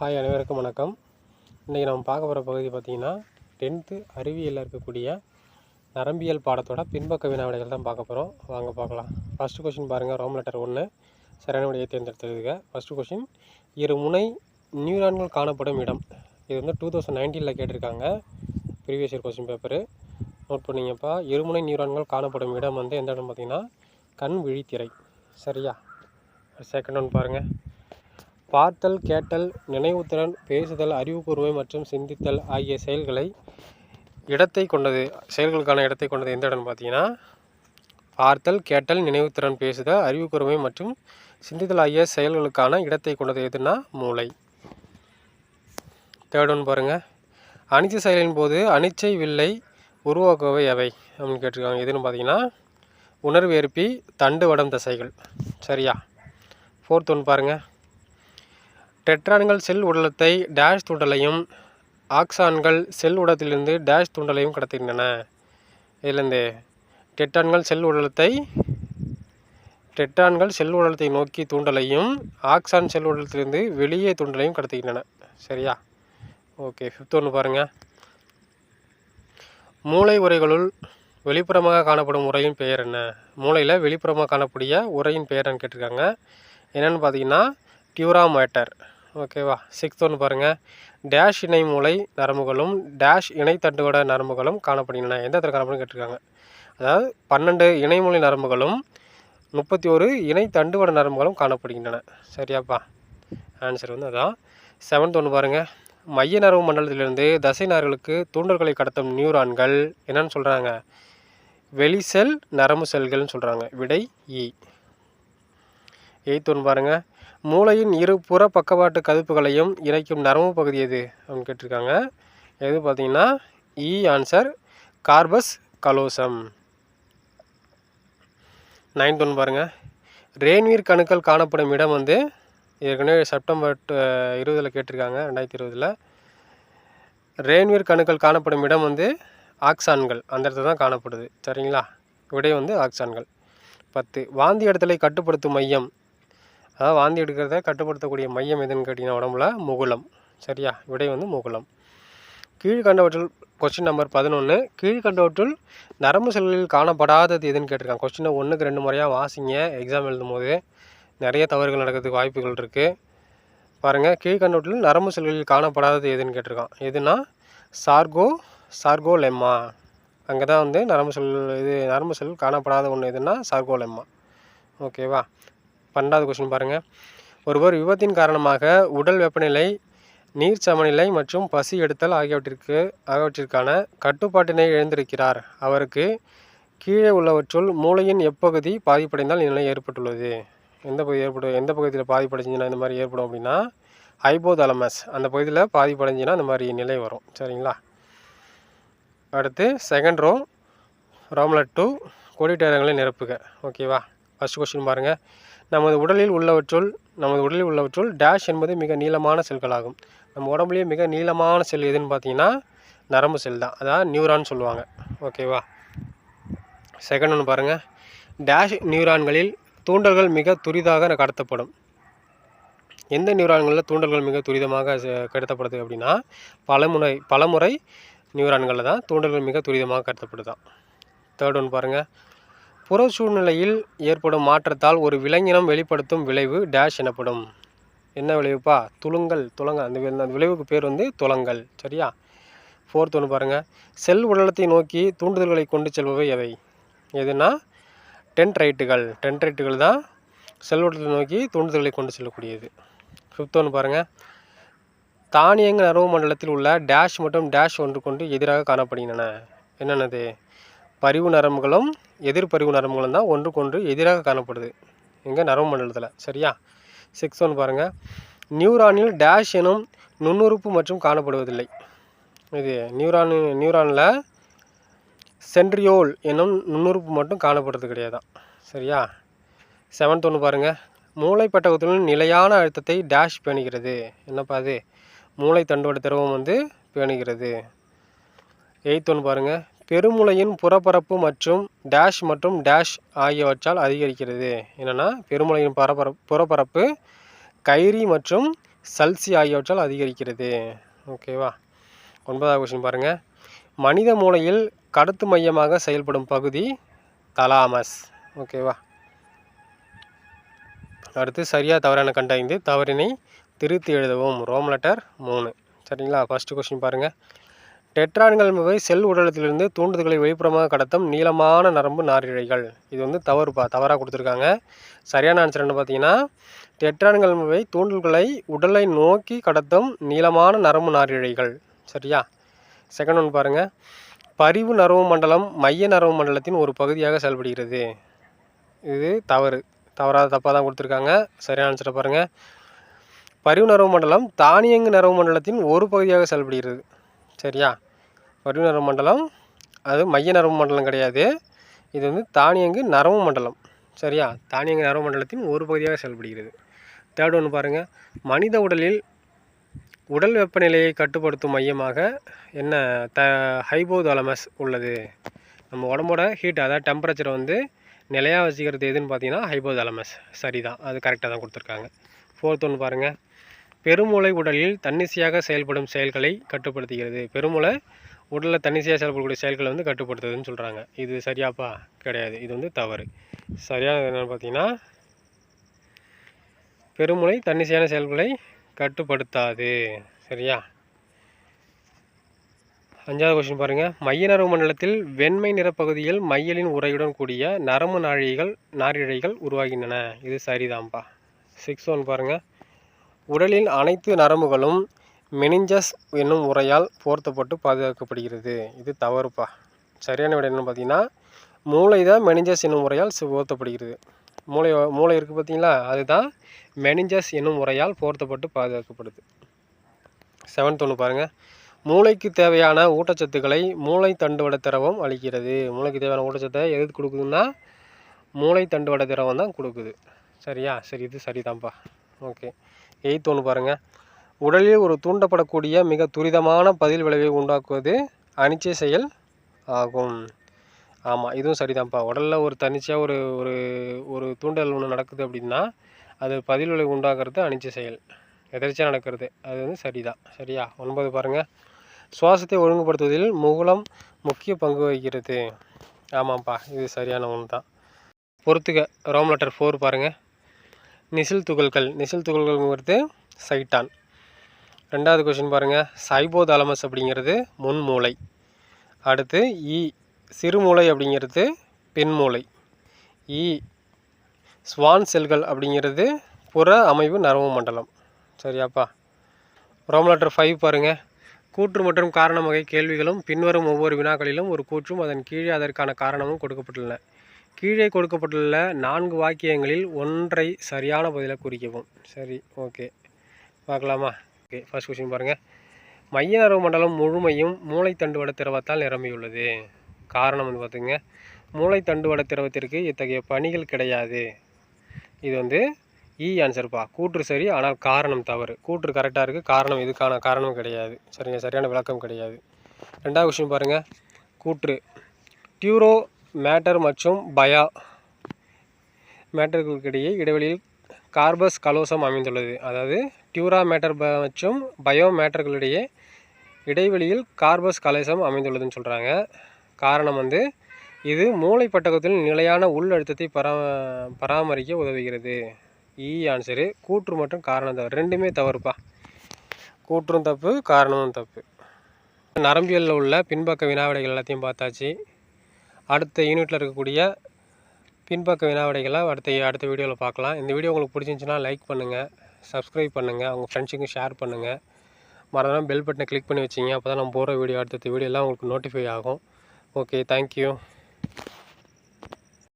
Hi அனைவருக்கும் வணக்கம். இன்றைக்கி நம்ம பார்க்க போகிற பகுதி பார்த்திங்கன்னா டென்த்து அறிவியலில் இருக்கக்கூடிய நரம்பியல் பாடத்தோட பின்பக்க வினா விடைகள் தான் பார்க்க போகிறோம் வாங்க பார்க்கலாம். ஃபஸ்ட்டு கொஷின் பாருங்கள் ரோம் லெட்டர் ஒன்று சரியான விடையை தேர்ந்தெடுத்துருக்க ஃபஸ்ட்டு கொஷின் இரு முனை நியூரான்கள் காணப்படும் இடம். இது வந்து டூ தௌசண்ட் நைன்டீனில் கேட்டிருக்காங்க. Previous year question paper note பண்ணிங்கப்பா. இருமுனை நியூரான்கள் காணப்படும் இடம் வந்து எந்த இடம் பார்த்திங்கன்னா கண் விழித்திரை. சரியா? செகண்ட் ஒன் பாருங்கள் பார்த்தல் கேட்டல் நினைவுத்திறன் பேசுதல் அறிவுக்கூர்மை மற்றும் சிந்தித்தல் ஆகிய செயல்களை இடத்தை கொண்டது செயல்களுக்கான இடத்தை கொண்டது எந்த இடம்னு பார்த்தீங்கன்னா பார்த்தல் கேட்டல் நினைவுத்திறன் பேசுதல் அறிவுக்கூர்மை மற்றும் சிந்தித்தல் ஆகிய செயல்களுக்கான இடத்தை கொண்டது எதுனா மூளை. தேர்ட் ஒன் பாருங்கள் அனிச்சை செயலின் போது அனிச்சை வில்லை உருவாக்குவை எவை அப்படின்னு கேட்டிருக்காங்க. எதுன்னு பார்த்தீங்கன்னா உணர்வு ஏற்பி தண்டு வடம் தசைகள். சரியா? ஃபோர்த் ஒன் பாருங்கள் டெட்ரான்கள் செல் உடலத்தை டேஷ் தூண்டலையும் ஆக்சான்கள் செல் உடலத்திலிருந்து டேஷ் தூண்டலையும் கடத்துகின்றன. இதிலேருந்து டெட்ரான்கள் செல் உடலத்தை டெட்ரான்கள் செல் உடலத்தை நோக்கி தூண்டலையும் ஆக்சான் செல் உடலத்திலிருந்து வெளியே தூண்டலையும் கடத்துகின்றன. சரியா? ஓகே ஃபிஃப்த் ஒன்று பாருங்கள் மூளை உரைகளுள் வெளிப்புறமாக காணப்படும் உரையின் பெயர் என்ன? மூளையில் வெளிப்புறமாக காணக்கூடிய உரையின் பெயர்னு கேட்டிருக்காங்க. என்னென்னு பார்த்தீங்கன்னா டியூரா மேட்டர். ஓகேவா சிக்ஸ்த் ஒன்று பாருங்கள் டேஷ் இணை மூளை நரம்புகளும் டேஷ் இணைத்தண்டுவட நரம்புகளும் காணப்படுகின்றன. எந்த இடத்துல காணப்படும் கேட்டிருக்காங்க? அதாவது பன்னெண்டு இணைமொழி நரம்புகளும் முப்பத்தி ஒரு இணை தண்டுவட நரம்புகளும் காணப்படுகின்றன. சரியாப்பா? ஆன்சர் வந்து அதான். செவன்த் ஒன்று பாருங்கள் மைய நரம்பு மண்டலத்திலிருந்து தசை நார்களுக்கு தூண்டல்களை கடத்தும் நியூரான்கள் என்னன்னு சொல்கிறாங்க வெளிசெல் நரம்பு செல்கள்னு சொல்கிறாங்க விடை e. இ எயித் ஒன்று பாருங்கள் மூளையின் இரு புற பக்கவாட்டு கதுப்புகளையும் இணைக்கும் நரம்பு பகுதி எது அப்படின்னு கேட்டிருக்காங்க. எது பார்த்தீங்கன்னா? இ answer corpus callosum ninth one பாருங்கள் ரேன்வீர் கணுக்கள் காணப்படும் இடம் வந்து ஏற்கனவே செப்டம்பர் இருபதில் கேட்டிருக்காங்க ரெண்டாயிரத்தி இருபதில். ரேன்வீர் கணுக்கள் காணப்படும் இடம் வந்து ஆக்சான்கள். அந்த இடத்துல தான் காணப்படுது. சரிங்களா? விடை வந்து ஆக்சான்கள். பத்து. வாந்தி இடத்துல கட்டுப்படுத்தும் மையம். அதாவது வாந்தி எடுக்கிறத கட்டுப்படுத்தக்கூடிய மையம் எதுன்னு கேட்டிங்கன்னா உடம்புல முகுலம் சரியா? விடை வந்து முகுலம் கீழ்கண்டவற்றில் கொஸ்டின் நம்பர் பதினொன்று கீழ்கண்டவற்றுள் நரம்பு செல்களில் காணப்படாதது எதுன்னு கேட்டிருக்காங்க. கொஸ்டினை ஒன்றுக்கு ரெண்டு முறையாக வாசிங்க. எக்ஸாம் எழுதும் போது நிறைய தவறுகள் நடக்கிறதுக்கு வாய்ப்புகள் இருக்குது பாருங்கள் கீழ்கண்டவற்றில் நரம்பு செல்களில் காணப்படாதது எதுன்னு கேட்டிருக்கான். எதுனா சார்கோ சார்கோலெம்மா. அங்கே தான் வந்து நரம்பு செல் இது நரம்பு செல் காணப்படாத ஒன்று எதுனா சார்கோலெம்மா. ஓகேவா பன்னெண்டாவது கொஸ்டின் பாருங்கள் ஒருவர் விபத்தின் காரணமாக உடல் வெப்பநிலை நீர் சமநிலை மற்றும் பசி எடுத்தல் ஆகியவற்றிற்கு ஆகியவற்றிற்கான கட்டுப்பாட்டினை எழுந்திருக்கிறார் அவருக்கு கீழே உள்ளவற்றுள் மூளையின் எப்பகுதி பாதிப்படைந்தால் இந்நிலை ஏற்பட்டுள்ளது. எந்த பகுதி ஏற்படும் எந்த பகுதியில் பாதிப்படைஞ்சுன்னா இந்த மாதிரி ஏற்படும் அப்படின்னா ஹைபோதலமஸ் அந்த பகுதியில் பாதிப்படைஞ்சின்னா அந்த மாதிரி நிலை வரும். சரிங்களா? அடுத்து செகண்ட் ரோ ரோம்லெட் டூ கோடிட்டேரங்களை நிரப்புக. ஓகேவா ஃபஸ்ட் கொஸ்டின் பாருங்கள் நமது உடலில் உள்ளவற்றுள் நமது உடலில் உள்ளவற்றுள் டேஷ் என்பது மிக நீளமான செல்களாகும். நம்ம உடம்புலேயே மிக நீளமான செல் எதுன்னு பார்த்தீங்கன்னா நரம்பு செல் தான். அதாவது நியூரான் சொல்லுவாங்க. ஓகேவா செகண்ட் ஒன்று பாருங்கள் டேஷ் நியூரான்களில் தூண்டல்கள் மிக துரிதாக கடத்தப்படும். எந்த நியூரான்களில் தூண்டல்கள் மிக துரிதமாக கடத்தப்படுது அப்படின்னா பலமுறை பலமுறை நியூரான்களில் தான் தூண்டல்கள் மிக துரிதமாக கடத்தப்படுதான். தேர்ட் ஒன்று பாருங்கள் புற சூழ்நிலையில் ஏற்படும் மாற்றத்தால் ஒரு விலங்கினம் வெளிப்படுத்தும் விளைவு டேஷ் எனப்படும். என்ன விளைவுப்பா? துளுங்கல் துளங்க அந்த அந்த விளைவுக்கு பேர் வந்து துளங்கல். சரியா? ஃபோர்த் ஒன்று பாருங்கள் செல் உடலத்தை நோக்கி தூண்டுதல்களை கொண்டு செல்பவை எவை? எதுனா? டென்ட்ரைட்டுகள் டென்ட்ரைட்டுகள் தான் செல் உடலத்தை நோக்கி தூண்டுதல்களை கொண்டு செல்லக்கூடியது. ஃபிஃப்த் ஒன்று பாருங்கள் தானியங்கு நரவு மண்டலத்தில் உள்ள டேஷ் மற்றும் டேஷ் ஒன்று கொண்டு எதிராக காணப்படுகின்றன. என்னென்னது? பரிவு நரம்புகளும் எதிர்பரிவு நரம்புகளும் தான் ஒன்றுக்கொன்று எதிராக காணப்படுது. இங்கே நரம்பு மண்டலத்தில். சரியா? சிக்ஸ் ஒன் பாருங்கள் நியூரானில் டேஷ் எனும் நுண்ணுறுப்பு மற்றும் காணப்படுவதில்லை. இது நியூரான் நியூரானில் சென்ட்ரியோல் எனும் நுண்ணுறுப்பு மட்டும் காணப்படுறது கிடையாதான். சரியா? செவன்த் ஒன்று பாருங்கள் மூளைப்பட்டகத்துடன் நிலையான அழுத்தத்தை டேஷ் பேணுகிறது. என்னப்பா அது? மூளை தண்டோட திரவம் வந்து பேணுகிறது. எயித் ஒன்று பாருங்கள் பெருமுளையின் புறப்பரப்பு மற்றும் டேஷ் மற்றும் டேஷ் ஆகியவற்றால் அதிகரிக்கிறது. என்னென்னா பெருமுளையின் பரப்பரப்பு புறப்பரப்பு கைரி மற்றும் சல்சி ஆகியவற்றால் அதிகரிக்கிறது. ஓகேவா ஒன்பதாவது கொஸ்டின் பாருங்கள் மனித மூளையில் கடத்து மையமாக செயல்படும் பகுதி தலாமஸ் ஓகேவா அடுத்து சரியாக தவறான கண்டறிந்து தவறினை திருத்தி எழுதவும். ரோம் லெட்டர் மூணு. சரிங்களா? ஃபஸ்ட்டு கொஸ்டின் பாருங்கள் டெட்ரான்கள் என்பவை செல் உடலத்திலிருந்து தூண்டுதல்களை வெளிப்புறமாக கடத்தும் நீளமான நரம்பு நாரிழைகள். இது வந்து தவறுப்பா தவறாக கொடுத்துருக்காங்க. சரியான ஆன்சர் என்ன பார்த்தீங்கன்னா டெட்ரான்கள் என்பவை தூண்டுதல்களை உடலை நோக்கி கடத்தும் நீளமான நரம்பு நாரிழைகள். சரியா? செகண்ட் ஒன்று பாருங்கள் பரிவு நரம்பு மண்டலம் மைய நரம்பு மண்டலத்தின் ஒரு பகுதியாக செயல்படுகிறது. இது தவறு. தவறாத தப்பாக தான் கொடுத்துருக்காங்க. சரியான ஆன்சரை பாருங்கள் பரிவு நரவு மண்டலம் தானியங்கு நரவு மண்டலத்தின் ஒரு பகுதியாக செயல்படுகிறது. சரியா? வரி நரம்பு மண்டலம் அது மைய நரம்பு மண்டலம் கிடையாது. இது வந்து தானியங்கு நரம்பு மண்டலம். சரியா? தானியங்கு நரம்பு மண்டலத்தின் ஒரு பகுதியாக செயல்படுகிறது. தேர்ட் ஒன்று பாருங்கள் மனித உடலில் உடல் வெப்பநிலையை கட்டுப்படுத்தும் மையமாக என்ன த ஹைபோதலமஸ் உள்ளது. நம்ம உடம்போட ஹீட் அதாவது டெம்பரேச்சரை வந்து நிலையாக வச்சுக்கிறது எதுன்னு பார்த்தீங்கன்னா சரி தான் அது கரெக்டாக தான் கொடுத்துருக்காங்க. ஃபோர்த் ஒன்று பாருங்கள் பெருமூளை உடலில் தன்னிசையாக செயல்படும் செயல்களை கட்டுப்படுத்துகிறது. பெருமூளை உடலில் தன்னிசையாக செயல்படக்கூடிய செயல்களை வந்து கட்டுப்படுத்துதுன்னு சொல்கிறாங்க இது சரியாப்பா? கிடையாது. இது வந்து தவறு. சரியானது என்னென்னு பார்த்தீங்கன்னா பெருமுளை தன்னிசையான செயல்களை கட்டுப்படுத்தாது. சரியா? அஞ்சாவது கொஸ்டின் பாருங்கள் மைய நரம்பு மண்டலத்தில் வெண்மை நிறப்பகுதியில் மையலின் உரையுடன் கூடிய நரம்பு நாழிகள் நாரிழைகள் உருவாகின்றன. இது சரிதான்ப்பா சிக்ஸ் ஒன் பாருங்கள் உடலின் அனைத்து நரம்புகளும் மெனிஞ்சஸ் என்னும் உரையால் போர்த்தப்பட்டு பாதுகாக்கப்படுகிறது. இது தவறுப்பா. சரியான விட என்னன்னு பார்த்தீங்கன்னா மூளை தான் மெனிஞ்சஸ் என்னும் முறையால் போர்த்தப்படுகிறது. மூளை மூளை இருக்குது பார்த்தீங்களா அதுதான் மெனிஞ்சஸ் என்னும் முறையால் போர்த்தப்பட்டு பாதுகாக்கப்படுது. செவன்த் ஒன்று பாருங்கள் மூளைக்கு தேவையான ஊட்டச்சத்துக்களை மூளை தண்டுவட திரவம் அளிக்கிறது. மூளைக்கு தேவையான ஊட்டச்சத்தை எது கொடுக்குதுன்னா மூளை தண்டுவட திரவம் தான் கொடுக்குது. சரியா? சரி இது சரிதான்ப்பா ஓகே. எயித் ஒன்று பாருங்கள் உடலில் ஒரு தூண்டப்படக்கூடிய மிக துரிதமான பதில் விளைவை உண்டாக்குவது அனிச்சை செயல் ஆகும். ஆமாம் இதுவும் சரிதான்ப்பா. உடலில் ஒரு தனிச்சையாக ஒரு ஒரு ஒரு தூண்டல் ஒன்று நடக்குது அப்படின்னா அது பதில் விளைவு உண்டாகிறது அனிச்சை செயல். எதிர்ச்சியாக நடக்கிறது. அது வந்து சரிதான். சரியா? ஒன்பது பாருங்கள் சுவாசத்தை ஒழுங்குபடுத்துவதில் முகுளம் முக்கிய பங்கு வகிக்கிறது. ஆமாம்ப்பா இது சரியான ஒன்று தான் பொறுத்துக்க ரோம் லெட்டர் ஃபோர் பாருங்கள் நிசில் துகள்கள். நிசில் துகள்கள்ங்கிறது சைட்டான். ரெண்டாவது கொஷின் பாருங்கள் சைபோதாலமஸ் அப்படிங்கிறது முன்மூளை அடுத்து இ சிறுமூளை அப்படிங்கிறது பெண்மூளை இ ஸ்வான் செல்கள் அப்படிங்கிறது புற அமைவு நரம்பு மண்டலம். சரியாப்பா? ரோம் லெட்டர் ஃபைவ் பாருங்கள் கூற்று மற்றும் காரணம் வகை கேள்விகளும் பின்வரும் ஒவ்வொரு வினாக்களிலும் ஒரு கூற்றும் அதன் கீழே அதற்கான காரணமும் கொடுக்கப்பட்டுள்ளன. கீழே கொடுக்கப்பட்டுள்ள நான்கு வாக்கியங்களில் ஒன்றை சரியான பதிலை குறிக்கவும். சரி ஓகே. பார்க்கலாமா? ஓகே ஃபர்ஸ்ட் கொஸ்டின் பாருங்கள் மைய நரம்பு மண்டலம் முழுமையும் மூளை தண்டுவட திரவத்தால் நிரம்பியுள்ளது. காரணம் வந்து பார்த்துங்க மூளை தண்டுவட திரவத்திற்கு இத்தகைய பணிகள் கிடையாது. இது வந்து e இ ஆன்சர்ப்பா கூற்று சரி ஆனால் காரணம் தவறு. கூற்று கரெக்டாக இருக்குது காரணம் இதுக்கான காரணம் கிடையாது. சரிங்க சரியான விளக்கம் கிடையாது. ரெண்டாவது விஷயம் பாருங்கள் கூற்று. டியூரோ மேட்டர் மற்றும் பயா மேட்டர்களுக்கிடையே இடைவெளியில் கார்பஸ் கலோசம் அமைந்துள்ளது. அதாவது டியூரா மேட்டர் ப மற்றும் பயோ மேட்டர்களிடையே இடைவெளியில் கார்பஸ் கலோசம் அமைந்துள்ளதுன்னு சொல்கிறாங்க காரணம் வந்து இது மூளை பட்டகத்தில் நிலையான உள் அழுத்தத்தை பரா பராமரிக்க உதவுகிறது. E இ ஆன்சரு கூற்று மற்றும் காரணம் தவறு. ரெண்டுமே தவறுப்பா. கூற்றும் தப்பு காரணமும் தப்பு. நரம்பியலில் உள்ள பின்பக்க வினாவிடைகள் எல்லாத்தையும் பார்த்தாச்சு. அடுத்த யூனிட்டில் இருக்கக்கூடிய பின்பக்க வினாவிடைகளை அடுத்த அடுத்த வீடியோவில் பார்க்கலாம். இந்த வீடியோ உங்களுக்கு பிடிச்சிருந்துச்சுன்னா லைக் பண்ணுங்கள் சப்ஸ்கிரைப் பண்ணுங்கள் உங்கள் ஃப்ரெண்ட்ஸுக்கும் ஷேர் பண்ணுங்கள் மறந்துடாம பெல் பட்டனை கிளிக் பண்ணி வச்சிங்க அப்போ தான் நம்ம போகிற வீடியோ அடுத்த வீடியோலாம் உங்களுக்கு நோட்டிஃபை ஆகும். Okay thank you